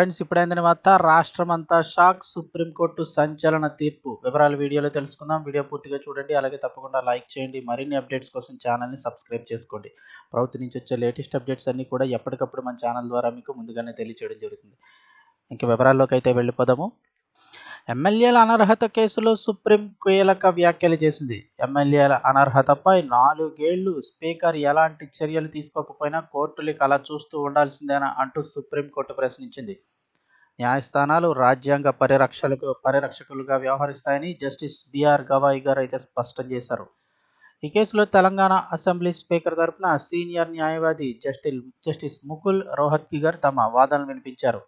Friends ఇప్పుడైందని వార్త రాష్ట్రం అంతా షాక్ సుప్రీంకోర్టు సంచలన తీర్పు. వివరాలు వీడియోలో తెలుసుకుందాం. వీడియో పూర్తిగా చూడండి. అలాగే తప్పకుండా లైక్ చేయండి. మరిన్ని అప్డేట్స్ కోసం ఛానల్ని సబ్స్క్రైబ్ చేసుకోండి. ప్రభుత్వం నుంచి వచ్చే లేటెస్ట్ అప్డేట్స్ అన్నీ కూడా ఎప్పటికప్పుడు మన ఛానల్ ద్వారా మీకు ముందుగానే తెలియచేయడం జరుగుతుంది. ఇంక వివరాల్లోకి అయితే వెళ్ళిపోదాము. ఎమ్మెల్యేల అనర్హత కేసులో సుప్రీం కీలక వ్యాఖ్యలు చేసింది. ఎమ్మెల్యేల అనర్హతపై నాలుగేళ్ళు స్పీకర్ ఎలాంటి చర్యలు తీసుకోకపోయినా కోర్టులకు అలా చూస్తూ ఉండాల్సిందేనా అంటూ సుప్రీంకోర్టు ప్రశ్నించింది. న్యాయస్థానాలు రాజ్యాంగ పరిరక్షలకు పరిరక్షకులుగా వ్యవహరిస్తాయని జస్టిస్ బిఆర్ గవాయి గారు అయితే స్పష్టం చేశారు. ఈ కేసులో తెలంగాణ అసెంబ్లీ స్పీకర్ తరపున సీనియర్ న్యాయవాది జస్టిల్ జస్టిస్ ముకుల్ రోహత్కి గారు తమ వాదనలు వినిపించారు.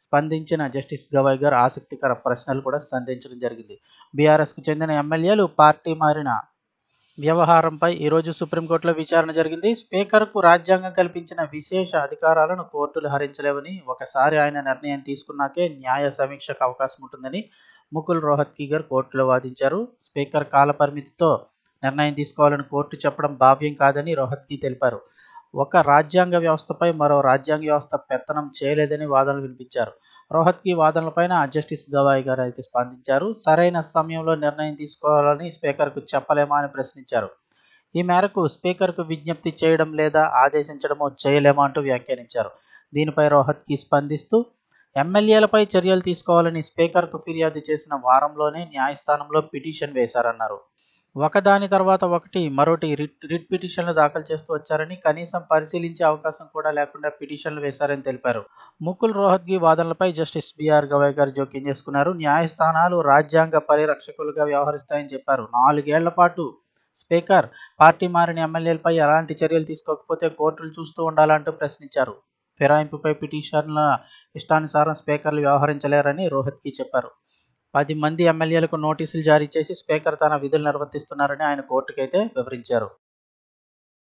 స్పందించిన జస్టిస్ గవాయ్ గారు ఆసక్తికర ప్రశ్నలు కూడా సంధించడం జరిగింది. బీఆర్ఎస్కు చెందిన ఎమ్మెల్యేలు పార్టీ మారిన వ్యవహారంపై ఈరోజు సుప్రీంకోర్టులో విచారణ జరిగింది. స్పీకర్కు రాజ్యాంగం కల్పించిన విశేష అధికారాలను కోర్టులు హరించలేవని ఒకసారి ఆయన నిర్ణయం తీసుకున్నాకే న్యాయ సమీక్షకు అవకాశం ఉంటుందని ముకుల్ రోహత్కి గారు కోర్టులో వాదించారు. స్పీకర్ కాలపరిమితితో నిర్ణయం తీసుకోవాలని కోర్టు చెప్పడం భావ్యం కాదని రోహత్కి తెలిపారు. ఒక రాజ్యాంగ వ్యవస్థపై మరో రాజ్యాంగ వ్యవస్థ పెత్తనం చేయలేదని వాదనలు వినిపించారు. రోహత్కి వాదనలపైన జస్టిస్ గవాయ్ గారు అయితే స్పందించారు. సరైన సమయంలో నిర్ణయం తీసుకోవాలని స్పీకర్కు చెప్పలేమా అని ప్రశ్నించారు. ఈ మేరకు స్పీకర్కు విజ్ఞప్తి చేయడం లేదా ఆదేశించడమో చేయలేమా అంటూ వ్యాఖ్యానించారు. దీనిపై రోహత్కి స్పందిస్తూ ఎమ్మెల్యేలపై చర్యలు తీసుకోవాలని స్పీకర్కు ఫిర్యాదు చేసిన వారంలోనే న్యాయస్థానంలో పిటిషన్ వేశారన్నారు. ఒకదాని తర్వాత ఒకటి మరోటి రిట్ రిట్ పిటిషన్లు దాఖలు చేస్తూ వచ్చారని కనీసం పరిశీలించే అవకాశం కూడా లేకుండా పిటిషన్లు వేశారని తెలిపారు. ముకుల్ రోహత్గి వాదనలపై జస్టిస్ బిఆర్ గవాయ్ గారు జోక్యం చేసుకున్నారు. న్యాయస్థానాలు రాజ్యాంగ పరిరక్షకులుగా వ్యవహరిస్తాయని చెప్పారు. నాలుగేళ్ళ పాటు స్పీకర్ పార్టీ మారిన ఎమ్మెల్యేలపై ఎలాంటి చర్యలు తీసుకోకపోతే కోర్టులు చూస్తూ ఉండాలంటూ ప్రశ్నించారు. ఫిరాయింపుపై పిటిషన్ల ఇష్టానుసారం స్పీకర్లు వ్యవహరించలేరని రోహత్కి చెప్పారు. పది మంది ఎమ్మెల్యేలకు నోటీసులు జారీ చేసి స్పీకర్ తన విధులు నిర్వర్తిస్తున్నారని ఆయన కోర్టుకైతే వివరించారు.